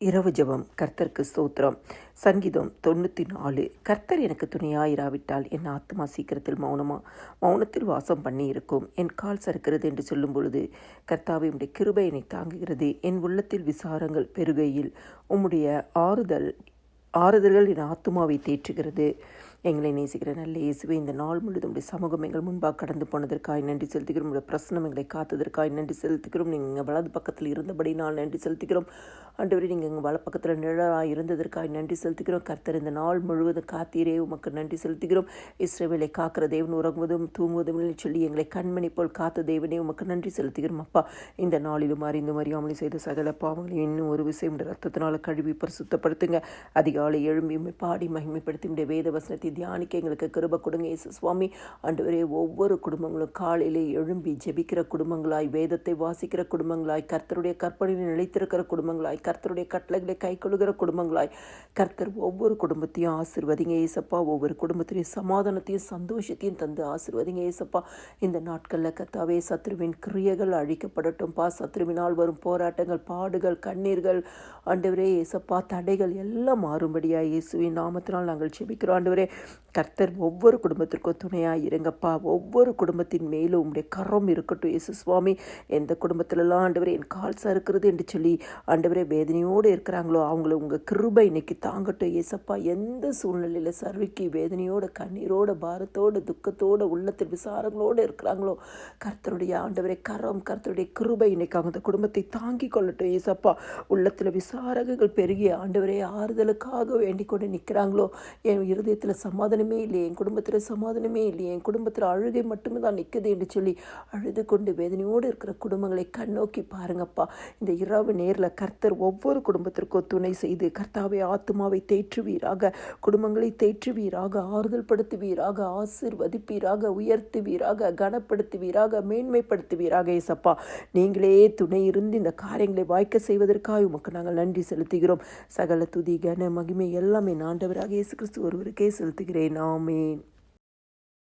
இரவு ஜபம் கர்த்தருக்கு ஸ்தோத்திரம். சங்கீதம் தொண்ணூற்றி நாலு கர்த்தர் எனக்கு துணையாயிராவிட்டால் என் ஆத்மா சீக்கிரத்தில் மௌனமா? மௌனத்தில் வாசம் பண்ணி இருக்கும் என் கால் சறுக்கிறது என்று சொல்லும் பொழுது கர்த்தாவை உடைய கிருபை என்னை தாங்குகிறது. என் உள்ளத்தில் விசாரங்கள் பெருகையில் உம்முடைய ஆறுதல் ஆறுதல்கள் என் ஆத்மாவை தேற்றுகிறது. எங்களை நேசிக்கிற நல்ல இயேசுவே இந்த நாள் முழுதும் உடைய சமூகம் எங்கள் முன்பாக கடந்து போனதற்காய் நன்றி செலுத்துகிறோம். உடைய பிரசனம் எங்களை காத்ததற்காய் நன்றி செலுத்துகிறோம். நீங்கள் எங்கள் வலது பக்கத்தில் இருந்தபடி நாள் நன்றி செலுத்துகிறோம். ஆண்டவரே நீங்கள் எங்கள் வல பக்கத்தில் நிழலாக இருந்ததற்காய் நன்றி செலுத்துகிறோம். கர்த்தர் இந்த நாள் முழுவதும் காத்தீரே உமக்கு நன்றி செலுத்துகிறோம். இஸ்ரேவேலை காக்கிற தேவன் உறங்குவதும் தூங்குவதும் சொல்லி எங்களை கண்மணி போல் காத்த தேவனே உமக்கு நன்றி செலுத்துகிறோம். அப்பா இந்த நாளிலும் அறிந்து அறியாமலே செய்த சகல பாவங்களையும் இன்னும் ஒரு விஷயம் ரத்தத்தினால் கழுவி பரிசுத்தப்படுத்துங்க. அதிகாலை எழும்பி பாடி மகிமைப்படுத்தி வேத வசனத்தை தியானிக்க எங்களுக்கு கிருப கொடுங்க இயேசு சுவாமி. ஆண்டவரே ஒவ்வொரு குடும்பங்களும் காலையிலே எழும்பி ஜெபிக்கிற குடும்பங்களாய் வேதத்தை வாசிக்கிற குடும்பங்களாய் கர்த்தருடைய கற்பனையில் நிலைத்திருக்கிற குடும்பங்களாய் கர்த்தருடைய கட்டளைகளை கை கொள்கிற குடும்பங்களாய் கர்த்தர் ஒவ்வொரு குடும்பத்தையும் ஆசிர்வதிங்க ஏசப்பா ஒவ்வொரு குடும்பத்திலையும் சமாதானத்தையும் சந்தோஷத்தையும் தந்து ஆசிர்வதிங்க ஏசப்பா இந்த நாட்களில் கத்தாவே சத்ருவின் கிரியைகள் அழிக்கப்படட்டும்பா. சத்ருவினால் வரும் போராட்டங்கள் பாடுகள் கண்ணீர்கள் ஆண்டவரே ஏசப்பா தடைகள் எல்லாம் மாறும்படியாக இயேசுவின் நாமத்தினால் நாங்கள் செபிக்கிறோம் ஆண்டவரே கர்த்தர் ஒவ்வொரு குடும்பத்திற்கும் துணையாக இருங்கப்பா. ஒவ்வொரு குடும்பத்தின் மேலும் உங்களுடைய கரம் இருக்கட்டும். இயேசு சுவாமி எந்த குடும்பத்திலலாம் ஆண்டவரே என் கால் சறுக்கிறது என்று சொல்லி ஆண்டவரே வேதனையோடு இருக்கிறாங்களோ அவங்கள உங்கள் கிருபை இன்னைக்கு தாங்கட்டும். ஏசப்பா எந்த சூழ்நிலையில் சர்விக்கு வேதனையோட கண்ணீரோட பாரத்தோட துக்கத்தோட உள்ளத்தில் விசாரங்களோடு இருக்கிறாங்களோ கர்த்தருடைய ஆண்டவரே கரம் கர்த்தருடைய கிருபை இன்னைக்கு அந்த குடும்பத்தை தாங்கி கொள்ளட்டும். ஏசப்பா உள்ளத்தில் விசாரகங்கள் பெருகிய ஆண்டவரே ஆறுதலுக்காக வேண்டிக் கொண்டு நிற்கிறாங்களோ என் இருதயத்தில் சமாதானமே இல்லை என் குடும்பத்தில் சமாதானமே இல்லை என் குடும்பத்தில் அழுகை மட்டுமே தான் நிற்குது என்று சொல்லி அழுது கொண்டு வேதனையோடு இருக்கிற குடும்பங்களை கண்ணோக்கி பாருங்கப்பா. இந்த இரவு நேரில் கர்த்தர் ஒவ்வொரு குடும்பத்திற்கும் துணை செய்து கர்த்தாவை ஆத்மாவை தேற்றுவீராக குடும்பங்களை தேற்றுவீராக ஆறுதல் படுத்துவீராக ஆசிர்வதிப்பீராக உயர்த்துவீராக கனப்படுத்துவீராக மேன்மைப்படுத்துவீராக ஏசப்பா. நீங்களே துணை இருந்து இந்த காரியங்களை வாய்க்க செய்வதற்காக உமக்கு நாங்கள் நன்றி செலுத்துகிறோம். சகல துதி கன மகிமை எல்லாமே நாண்டவராக இயேசு கிறிஸ்து ஒருவருக்கே செலுத்து the great Naomi